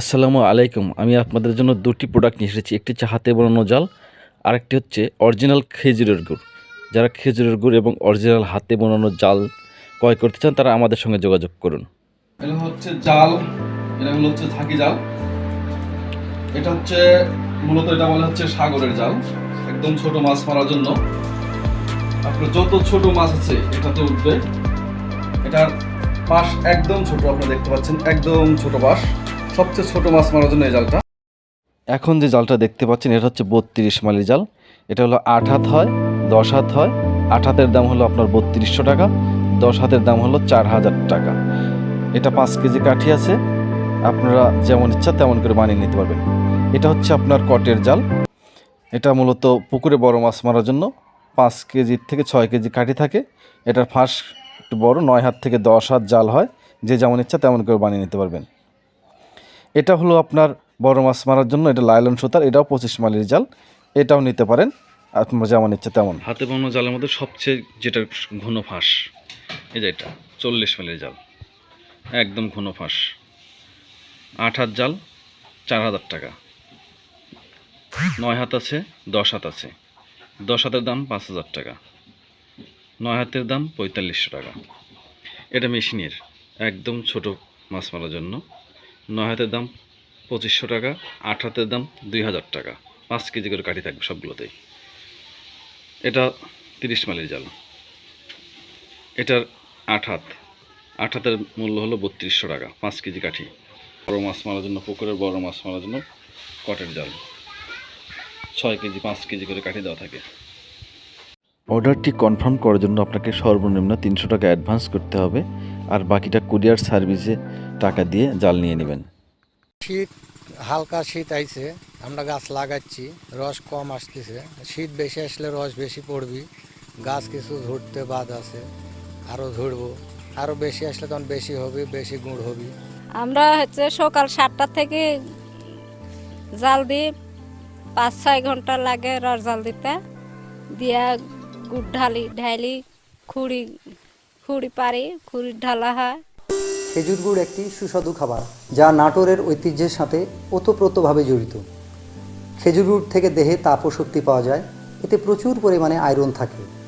আসসালামু আলাইকুম। আমি আপনাদের জন্য দুটি প্রোডাক্ট নিয়ে এসেছি। একটি হচ্ছে হাতে বানানো জাল, আরেকটি হচ্ছে অরিজিনাল খেজুরের গুড়। যারা খেজুরের গুড় এবং অরিজিনাল হাতে বানানো জাল ক্রয় করতে চান, তারা আমাদের সঙ্গে যোগাযোগ করুন। এটা হচ্ছে জাল এটা হলো হচ্ছে ঝাঁকি জাল। এটা হচ্ছে, মূলত এটা বলা হচ্ছে সাগরের জাল। একদম ছোট মাছ মারার জন্য। আপনার যত ছোট মাছ আছে, এটাতে উঠবে। এটার পাশ একদম ছোট, আপনারা দেখতে পাচ্ছেন, একদম ছোট পাশ সবচেয়ে ছোট মাছ মারার জন্য এই জালটা। এখন যে জালটা দেখতে পাচ্ছেন, এটা হচ্ছে বত্রিশ মালি জাল। এটা হলো আট হাত হয়, দশ হাত হয়। আট হাতের দাম হলো আপনার বত্রিশশো টাকা, দশ হাতের দাম হলো চার হাজার টাকা। এটা পাঁচ কেজি কাঠি আছে, আপনারা যেমন ইচ্ছা তেমন করে বানিয়ে নিতে পারবেন। এটা হচ্ছে আপনার কটের জাল। এটা মূলত পুকুরে বড় মাছ মারার জন্য পাঁচ কেজি থেকে ছয় কেজি কাঠি থাকে। এটার ফাঁস একটু বড়, নয় হাত থেকে দশ হাত জাল হয়। যে যেমন ইচ্ছা তেমন করে বানিয়ে নিতে পারবেন। এটা হলো আপনার বড় মাছ মারার জন্য, এটা লাইলন সুতার, এটাও পঁচিশ মালির জাল, এটাও নিতে পারেন, আপনার যেমন ইচ্ছে তেমন। হাতে বানানো জালের মধ্যে সবচেয়ে যেটা ঘন ফাঁস, এই যে এটা, চল্লিশ মালির জাল, একদম ঘন ফাঁস। আট হাত জাল, চার হাজার টাকা। নয় হাত আছে, দশ হাত আছে। দশ হাতের দাম পাঁচ হাজার টাকা। নয় হাতের দাম পঁয়তাল্লিশশো টাকা। এটা মেশিনের, একদম ছোট মাছ মারার জন্য। নয় হাতের দাম, পঁচিশশো টাকা, আট হাতের দাম, দুই হাজার টাকা। পাঁচ কেজি করে কাঠি থাকবে সবগুলোতেই। এটা তিরিশ মাইলের জাল। এটার আট হাত। আট হাতের মূল্য হলো বত্রিশশো টাকা, পাঁচ কেজি কাঠি। বড় মাছ মারার জন্য পুকুরের বড় মাছ মারার জন্য কটের জাল। ছয় কেজি, পাঁচ কেজি করে কাঠি দেওয়া থাকে। অর্ডারটি কনফার্ম করার জন্য আপনাকে সর্বনিম্ন তিনশো টাকা অ্যাডভান্স করতে হবে। আর বাকিটা কুরিয়ার সার্ভিসে টাকা দিয়ে জাল নিয়ে নেবেন। শীত হালকা শীত আইছে আমরা গাছ লাগাচ্ছি রস কম আসতেছে। শীত বেশি আসলে রস বেশি পড়বি গাছ কিছু ঝুড়তে বাদ আছে আরও ঝুড়বো আরও বেশি আসলে তখন বেশি হবে বেশি গুড় হবে। আমরা হচ্ছে সকাল সাতটা থেকে জাল দিই পাঁচ ছয় ঘণ্টা লাগে রস জাল দিতে। দিয়া গুড় ঢালি ঢালি খুঁড়ি খুঁড়ি পারে, খুঁড়ি ঢালা হয়। খেজুর গুড় একটি সুস্বাদু খাবার, যা নাটোরের ঐতিহ্যের সাথে ওতপ্রোতভাবে জড়িত। খেজুর গুড় থেকে দেহে তাপ ও শক্তি পাওয়া যায়, এতে প্রচুর পরিমাণে আয়রন থাকে।